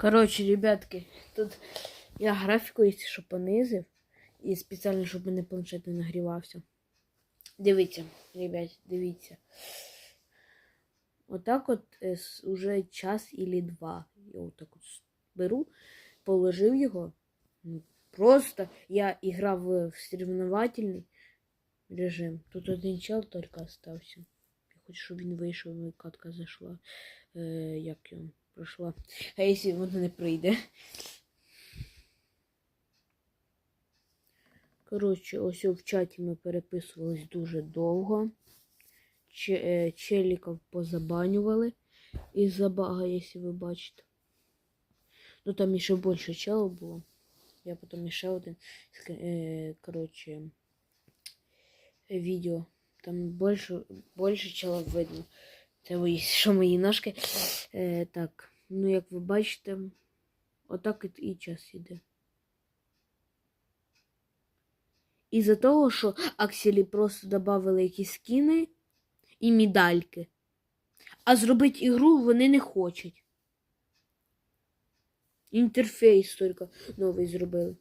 Коротше, ребятки, тут я графіку, якщо що, понизив. І спеціально, щоб мене планшет не нагрівався. Дивіться, ребят, дивіться. Отак от е, уже час или два. Я отак от с- беру, положив його. Ну, Просто я грав в соревновательний режим. Тут один чел тільки остався. Я хочу, щоб він вийшов, і катка зайшла. Е, як його пройшла. А якщо вона не прийде. Коротше, ось в чаті ми переписувались дуже довго. Че, е, челіків позабанювали із-за бага, якщо ви бачите. Ну там ще більше челов було. Я потім ще один. Е, коротше, відео. Там більше, більше челов видно. Це ви, що мої ножки. Е, так, ну як ви бачите, отак і, час іде. Із-за того, що Акселі просто додали якісь скіни і медальки. А зробити ігру вони не хочуть. Інтерфейс тільки новий зробили.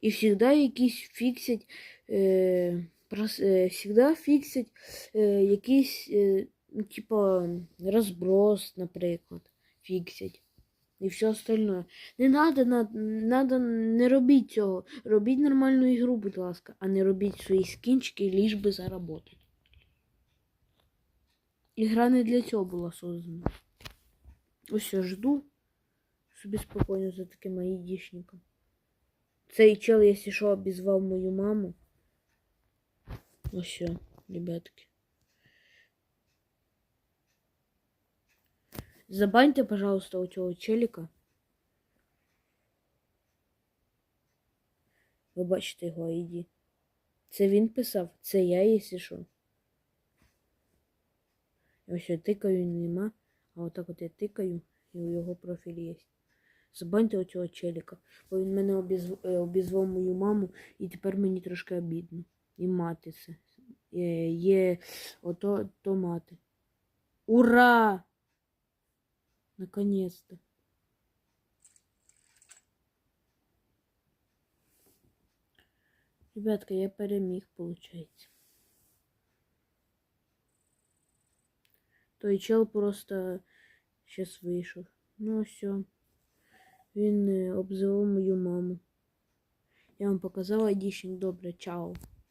І завжди якісь фіксять, е, е, всегда фіксять е, якийсь, е, типа, розброс, наприклад, фіксять. І все остальное. Не надо, надо, надо не робіть цього. Робіть нормальну ігру, будь ласка, а не робіть свої скінчики, ліж би заработати. Ігра не для цього була создана. Ось я жду. Собі спокійно за таким айдішником. Цей чел, якщо що, обізвав мою маму. Ось все, ребятки. Забаньте, пожалуйста, у цього челіка. Ви бачите його ID. Це він писав, це я, якщо що. Ось я тикаю, нема. А отак от я тикаю, і у його профіль є. Забаньте оцього челіка, бо він мене обізв... е, обізвав мою маму, і тепер мені трошки обідно. І мати це. Е, Є ото то мати. Ура! Наконец-то. Ребятка, я переміг, получается. Той чел просто сейчас вийшов. Ну все. Він е, обзивав мою маму. Я вам показала айдішник. Добре, чао.